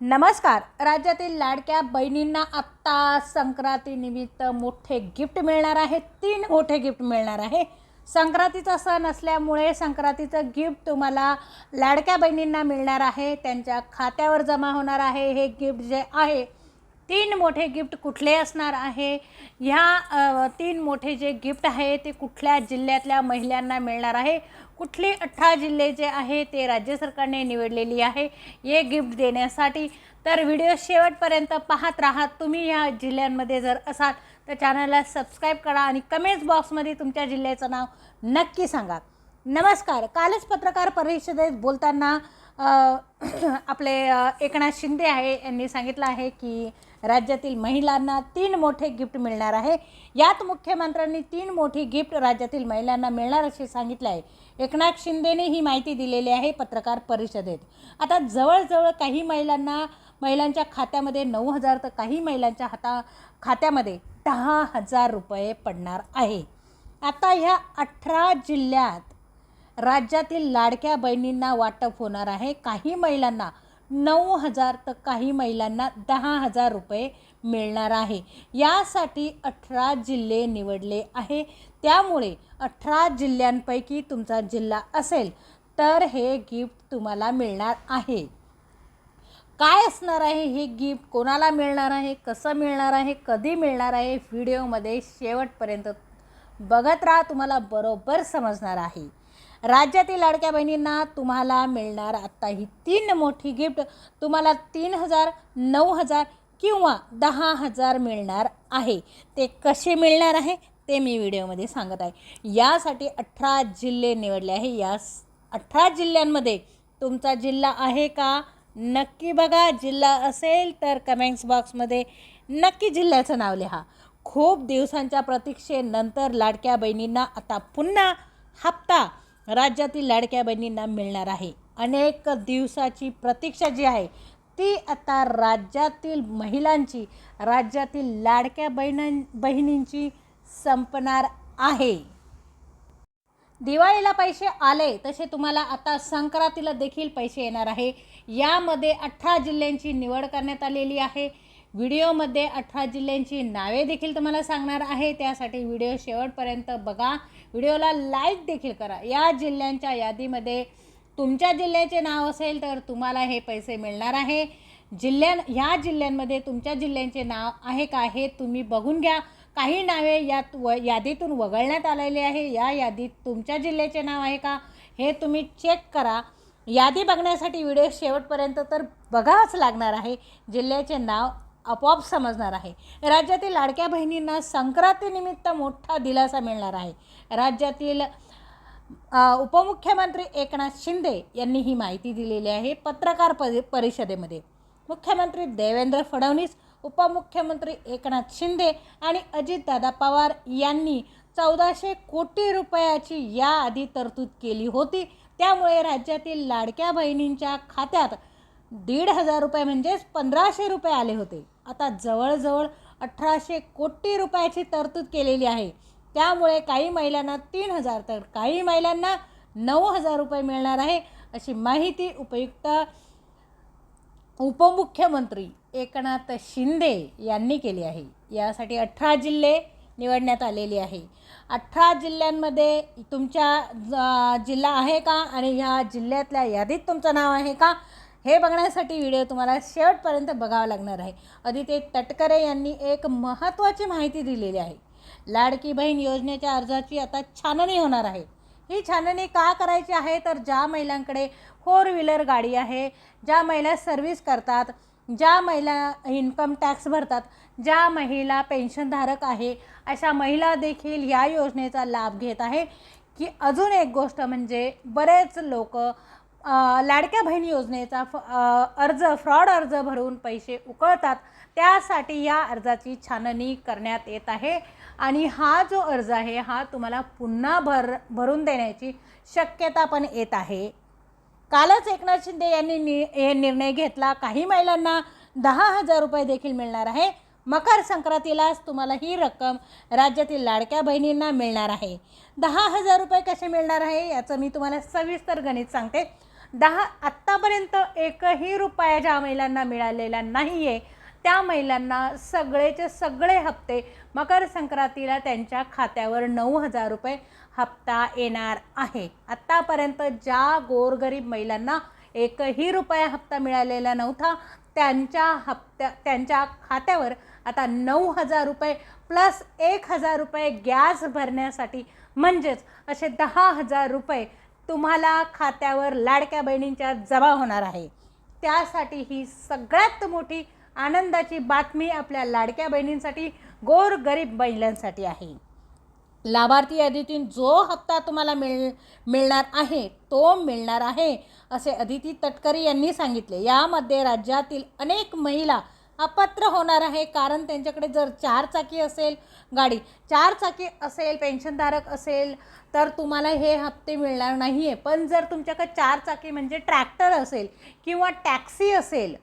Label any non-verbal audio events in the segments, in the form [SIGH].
नमस्कार. राज्यातील लाडक्या बहिणींना आत्ता संक्रांतीनिमित्त मोठे गिफ्ट मिळणार आहे. तीन मोठे गिफ्ट मिळणार आहे. संक्रांतीचा सण असल्यामुळे संक्रांतीचं गिफ्ट तुम्हाला लाडक्या बहिणींना मिळणार आहे. त्यांच्या खात्यावर जमा होणार आहे. हे गिफ्ट जे आहे तीन मोठे गिफ्ट कुठले असणार आहे? ह्या तीन मोठे जे गिफ्ट आहे ते कुठल्या जिल्ह्यातल्या महिलांना मिळणार आहे? कुठले अठरा जिल्हे जे आहे ते राज्य सरकारने निवडलेली आहे? हे गिफ्ट देण्यासाठी तर व्हिडिओ शेवटपर्यंत पाहत राहा. तुम्ही ह्या जिल्ह्यांमध्ये जर असाल तर चॅनलला सबस्क्राईब करा आणि कमेंट्स बॉक्समध्ये तुमच्या जिल्ह्याचं नाव नक्की सांगा. नमस्कार. कालच पत्रकार परिषदेत बोलताना [CLEARS THROAT] आपले एकनाथ शिंदे आहे यांनी सांगितलं आहे की राज्यातील महिलांना तीन मोठे गिफ्ट मिळणार आहे. यात मुख्यमंत्र्यांनी तीन मोठी गिफ्ट राज्यातील महिलांना मिळणार असे सांगितले आहे. एकनाथ शिंदेने ही माहिती दिलेली आहे पत्रकार परिषदेत. आता जवळजवळ काही महिलांना महिलांच्या खात्यामध्ये नऊ हजार तर काही महिलांच्या हाता खात्यामध्ये दहा हजार रुपये पडणार आहे. आता ह्या अठरा जिल्ह्यात राज्यातील लाडक्या बहिणींना वाटप होणार आहे. काही महिलांना नऊ हजार तर काही महिलांना दहा हजार रुपये मिळणार आहे. यासाठी अठरा जिल्हे निवडले आहे. त्यामुळे अठरा जिल्ह्यांपैकी तुमचा जिल्हा असेल तर हे गिफ्ट तुम्हाला मिळणार आहे. काय असणार आहे हे गिफ्ट? कोणाला मिळणार आहे? कसं मिळणार आहे? कधी मिळणार आहे? व्हिडिओमध्ये शेवटपर्यंत बघत राहा तुम्हाला बरोबर समजणार आहे. राज्यातील लाडक्या बहिणींना तुम्हाला मिळणार आत्ता ही तीन मोठी गिफ्ट. तुम्हाला तीन हजार नऊ हजार किंवा दहा हजार मिळणार आहे. ते कसे मिळणार आहे ते मी व्हिडिओमध्ये सांगत आहे. यासाठी अठरा जिल्हे निवडले आहे. या अठरा जिल्ह्यांमध्ये तुमचा जिल्हा आहे का? नक्की बघा. जिल्हा असेल तर कमेंट्स बॉक्समध्ये नक्की जिल्ह्याचं नाव लिहा. खूप दिवसांच्या प्रतीक्षेनंतर लाडक्या बहिणींना आता पुन्हा हप्ता राज्यातील लाडक्या बहिणींना मिळणार आहे. अनेक दिवसाची प्रतीक्षा जी आहे ती आता राज्यातील महिलांची राज्यातील लाडक्या बहिण बहिणींची संपणार आहे. दिवाळीला पैसे आले तसे तुम्हाला आता संक्रांतीला देखील पैसे येणार आहे. यामध्ये अठरा जिल्ह्यांची निवड करण्यात आलेली आहे. व्हिडिओमध्ये अठरा जिल्ह्यांची नावे देखील तुम्हाला सांगणार आहे. त्यासाठी व्हिडिओ शेवटपर्यंत बघा. व्हिडिओला लाईक देखील करा. या जिल्ह्यांच्या यादीमध्ये तुमच्या जिल्ह्याचे नाव असेल तर तुम्हाला हे पैसे मिळणार आहे. जिल्ह्यां ह्या जिल्ह्यांमध्ये तुमच्या जिल्ह्यांचे नाव आहे का हे तुम्ही बघून घ्या. काही नावे यात व यादीतून वगळण्यात आलेली आहे. या यादीत तुमच्या जिल्ह्याचे नाव आहे का हे तुम्ही चेक करा. यादी बघण्यासाठी व्हिडिओ शेवटपर्यंत तर बघावंच लागणार आहे. जिल्ह्याचे नाव आपोआप समजणार आहे. राज्यातील लाडक्या बहिणींना संक्रांतीनिमित्त मोठा दिलासा मिळणार आहे. राज्यातील उपमुख्यमंत्री एकनाथ शिंदे यांनी ही माहिती दिलेली आहे पत्रकार परि परिषदेमध्ये. मुख्यमंत्री देवेंद्र फडणवीस उपमुख्यमंत्री एकनाथ शिंदे आणि अजितदादा पवार यांनी चौदाशे कोटी रुपयाची याआधी तरतूद केली होती. त्यामुळे राज्यातील लाडक्या बहिणींच्या खात्यात दीड हजार रुपये म्हणजेच पंधराशे रुपये आले होते. आता जवळजवळ अठराशे कोटी रुपयाची तरतूद केलेली आहे. त्यामुळे काही महिलांना तीन हजार तर काही महिलांना नऊ हजार रुपये मिळणार आहे अशी माहिती उपयुक्त उपमुख्यमंत्री एकनाथ शिंदे यांनी केली आहे. यासाठी अठरा जिल्हे निवडण्यात आलेली आहे. अठरा जिल्ह्यांमध्ये तुमच्या जिल्हा आहे का आणि ह्या जिल्ह्यातल्या यादीत तुमचं नाव आहे का? हे बघण्यासाठी व्हिडिओ तुम्हाला शेवटपर्यंत बघावा लागणार आहे. अदिती तटकरे यांनी एक महत्त्वाची माहिती दिलेली आहे. लाडकी बहीण योजनेच्या अर्जाची आता छाननी होणार आहे. ही छाननी का करायची आहे? तर ज्या महिलांकडे फोर व्हीलर गाडी आहे ज्या महिला सर्व्हिस करतात ज्या महिला इन्कम टॅक्स भरतात ज्या महिला पेन्शनधारक आहे अशा महिला देखील या योजनेचा लाभ घेत आहे. की अजून एक गोष्ट म्हणजे बरेच लोक लाडक्या बहीण योजनेचा फ अर्ज फ्रॉड अर्ज भरून पैसे उकळतात त्यासाठी या अर्जाची छाननी करण्यात येत आहे. आणि हा जो अर्ज आहे हा तुम्हाला पुन्हा भर भरून देण्याची शक्यता पण येत आहे. कालच एकनाथ शिंदे यांनी नि हे निर्णय घेतला. काही महिलांना दहा हजार रुपये देखील मिळणार आहे. मकर संक्रांतीलाच तुम्हाला ही रक्कम राज्यातील लाडक्या बहिणींना मिळणार आहे. दहा हजार रुपये कसे मिळणार आहे याचं मी तुम्हाला सविस्तर गणित सांगते. दहा आत्तापर्यंत एकही रुपया ज्या महिलांना मिळालेला नाही आहे त्या महिलांना सगळेचे सगळे हप्ते मकर संक्रांतीला त्यांच्या खात्यावर नऊ हजार रुपये हप्ता येणार आहे. आत्तापर्यंत ज्या गोरगरीब महिलांना एकही रुपया हप्ता मिळालेला नव्हता त्यांच्या हप्त्या त्यांच्या खात्यावर आता नऊ हजार रुपये प्लस एक हजार रुपये गॅस भरण्यासाठी म्हणजेच असे दहा हजार रुपये तुम्हाला खात्यावर लाडक्या बहिणींच्या जमा होणार आहे. त्यासाठी ही सगळ्यात मोठी आनंदाची बातमी आपल्या लाडक्या बहिणींसाठी गोर गरीब महिलांसाठी आहे. लाभार्थी यादीतून जो हप्ता तुम्हाला मिळ मिळणार आहे तो मिळणार आहे असे अदिती तटकरे यांनी सांगितले. यामध्ये राज्यातील अनेक महिला अपात्र होणार आहे. कारण त्यांच्याकडे जर चार चाकी असेल गाडी चार चाकी असेल पेन्शनधारक असेल तर तुम्हाला हे हप्ते मिळणार नाही आहे पण जर तुमच्याकडे चार चाकी म्हणजे ट्रॅक्टर असेल किंवा टॅक्सी असेल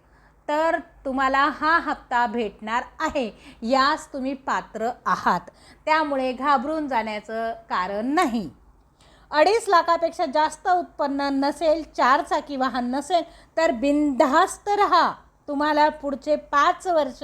तर तुम्हाला हा हप्ता भेटणार आहे. यास तुम्ही पात्र आहात. त्यामुळे घाबरून जाण्याचं कारण नाही. अडीच लाखापेक्षा जास्त उत्पन्न नसेल चार चाकी वाहन नसेल तर बिनधास्त राहा. तुम्हाला पुढचे पाच वर्ष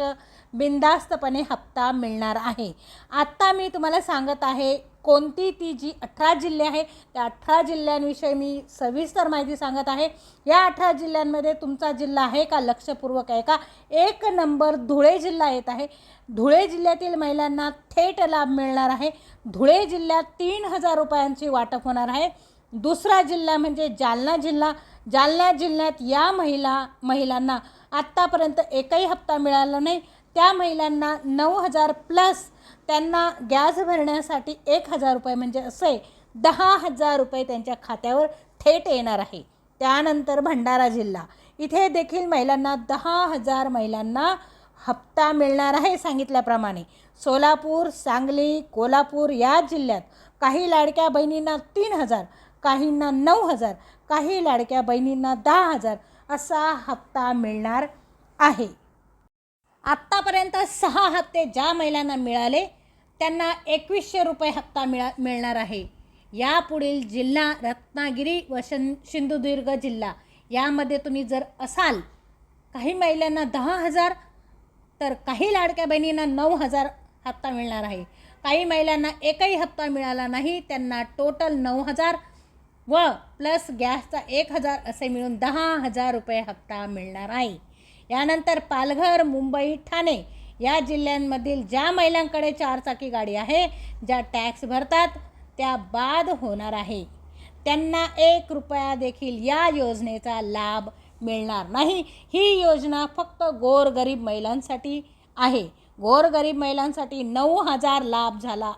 बिनधास्तपणे हप्ता मिळणार आहे. आत्ता मी तुम्हाला सांगत आहे कोणती ती जी अठरा जिल्हे आहे त्या अठरा जिल्ह्यांविषयी मी सविस्तर माहिती सांगत आहे. या अठरा जिल्ह्यांमध्ये तुमचा जिल्हा आहे का लक्षपूर्वक आहे का? एक नंबर धुळे जिल्हा येत आहे. धुळे जिल्ह्यातील महिलांना थेट लाभ मिळणार आहे. धुळे जिल्ह्यात तीन हजार रुपयांची वाटप होणार आहे. दुसरा जिल्हा म्हणजे जालना जिल्हा. जालना जिल्ह्यात या महिला महिलांना आत्तापर्यंत एकही हप्ता मिळाला नाही. त्या महिलांना नऊ हजार प्लस त्यांना गॅस भरण्यासाठी एक हजार रुपये म्हणजे असे दहा हजार रुपये त्यांच्या खात्यावर थेट येणार आहे. त्यानंतर भंडारा जिल्हा. इथे देखील महिलांना दहा हजार महिलांना हप्ता मिळणार आहे सांगितल्याप्रमाणे. सोलापूर सांगली कोल्हापूर या जिल्ह्यात काही लाडक्या बहिणींना तीन हजार काहींना नऊ हजार काही लाडक्या बहिणींना दहा हजार असा हप्ता मिळणार आहे. आत्तापर्यंत सहा हप्ते ज्या महिलांना मिळाले त्यांना एकवीसशे रुपये हप्ता मिळा मिळणार आहे. यापुढील जिल्हा रत्नागिरी व शन सिंधुदुर्ग जिल्हा यामध्ये तुम्ही जर असाल काही महिलांना दहा हजार तर काही लाडक्या बहिणींना नऊ हजार हप्ता मिळणार आहे. काही महिलांना एकही हप्ता मिळाला नाही त्यांना टोटल नऊ हजार व प्लस गॅसचा एक हजार असे मिळून दहा हजार रुपये हप्ता मिळणार आहे. यानंतर पालघर मुंबई ठाणे या जिल्ह्यांमधील ज्या महिलांकडे चारचाकी गाडी आहे ज्या टॅक्स भरतात त्या बाद होणार आहे. त्यांना एक रुपया देखील या योजनेचा लाभ मिळणार नाही. ही योजना फक्त गोरगरीब महिलांसाठी आहे. गोरगरीब महिलांसाठी नऊ हजार लाभ झाला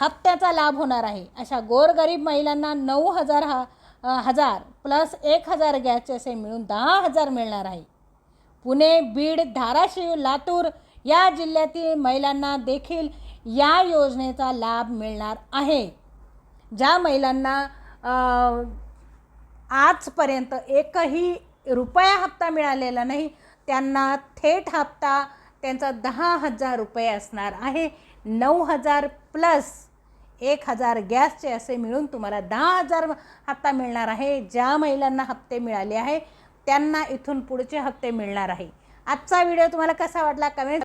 हप्त्याचा लाभ होणार आहे. अशा गोरगरीब महिलांना नऊ हजार हा हजार प्लस एक हजार गॅसचे असे मिळून दहा हजार मिळणार आहे. पुणे बीड धाराशिव लातूर या जिल्ह्यातील महिलांना देखील या योजनेचा लाभ मिळणार आहे. ज्या महिलांना आजपर्यंत एकही रुपया हप्ता मिळालेला नाही त्यांना थेट हप्ता त्यांचा दहा हजार रुपये असणार आहे. नऊ हजार प्लस एक हजार गॅसचे असे मिळून तुम्हाला दहा हजार हप्ता मिळणार आहे. ज्या महिलांना हप्ते मिळाले आहे त्यांना इथून पुढचे हप्ते मिळणार आहे. आजचा व्हिडिओ तुम्हाला कसा वाटला? कमेंट